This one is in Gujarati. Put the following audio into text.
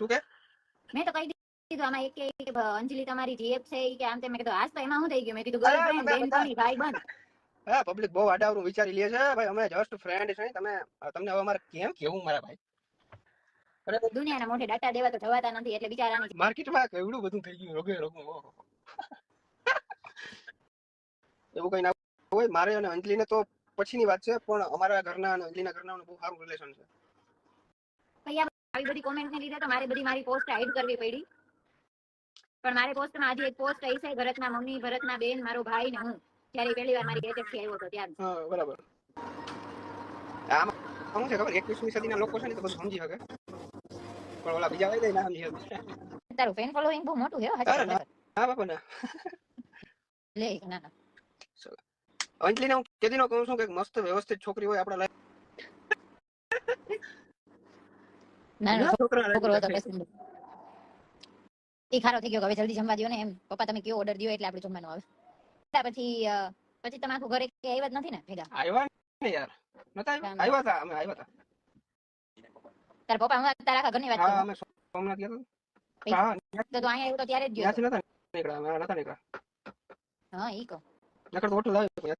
શું કે? મેં તો કહી દીધું આમાં એક કે અંજલિ તમારી જીએફ છે કે આમ તેમ. મેં કીધું આજ તો એમાં શું થઈ ગયું? મેં કીધું ગર્લફ્રેન્ડ બેન કોની ભાઈ બંધ. હા પબ્લિક બહુ આડાવરું વિચારી લે છે. ભાઈ અમે જસ્ટ ફ્રેન્ડ છે. તમે તમને હવે અમારે કેમ કેવું મારા ભાઈ? દુનિયાના મોઢે ડાટા દેવા તો જવાતા નથી એટલે બિચારાની માર્કેટમાં કેવડું બધું થઈ ગયું રોગે રોગો એવું કઈ ના હોય. મારે અને અંજલિને તો પછીની વાત છે પણ અમારા ઘરના અને અંજલિના ઘરના બહુ સારું રિલેશન છે. આવી બધી કોમેન્ટ ને લીધે તો મારે બધી મારી પોસ્ટ હાઈડ કરવી પડી. પણ મારી પોસ્ટમાં આજે એક પોસ્ટ આવી છે ભરતના મમ્મી ભરતના બેન મારો ભાઈ ને હું. જ્યારે પહેલી વાર મારી એજન્સી આવ્યો હતો ત્યારે બરાબર. આમાં શું છે ખબર? એકવીસમી સદીના લોકો છે ને તો બધું સમજી શકે. પણ ઓલા બીજા હોય ના સમજી શકે. તારું ફેન ફોલોઈંગ બહુ મોટું છે હો. હા બાપા ના. લે ના ના. અંજલિને હું કેદીનો કહું છું કે મસ્ત વ્યવસ્થિત છોકરી હોય આપણા ના ના છોકરો હતો બેસી ખારો થઈ ગયો કે હવે જલ્દી જમવા દ્યો ને એમ. પપ્પા તમે કયો ઓર્ડર દ્યો એટલે આપણે જમવાનું આવે. પછી પછી તમે આખું ઘરે કે આવ્યા જ નથી ને ભેગા? આવ્યા ને યાર. નતા આવ્યા? આવ્યા હતા અમે આવ્યા હતા તારા પપ્પા હું તારા આખા ઘરની વાત હા અમે સોમનાથ ગયા હતા હા તો અહીંયા આવ્યો તો ત્યારે જ ગયો. ત્યાંથી નતા નીકળ્યા નતા નીકળ્યા. હા ઈ કહો. નકર તો હોટલ આવી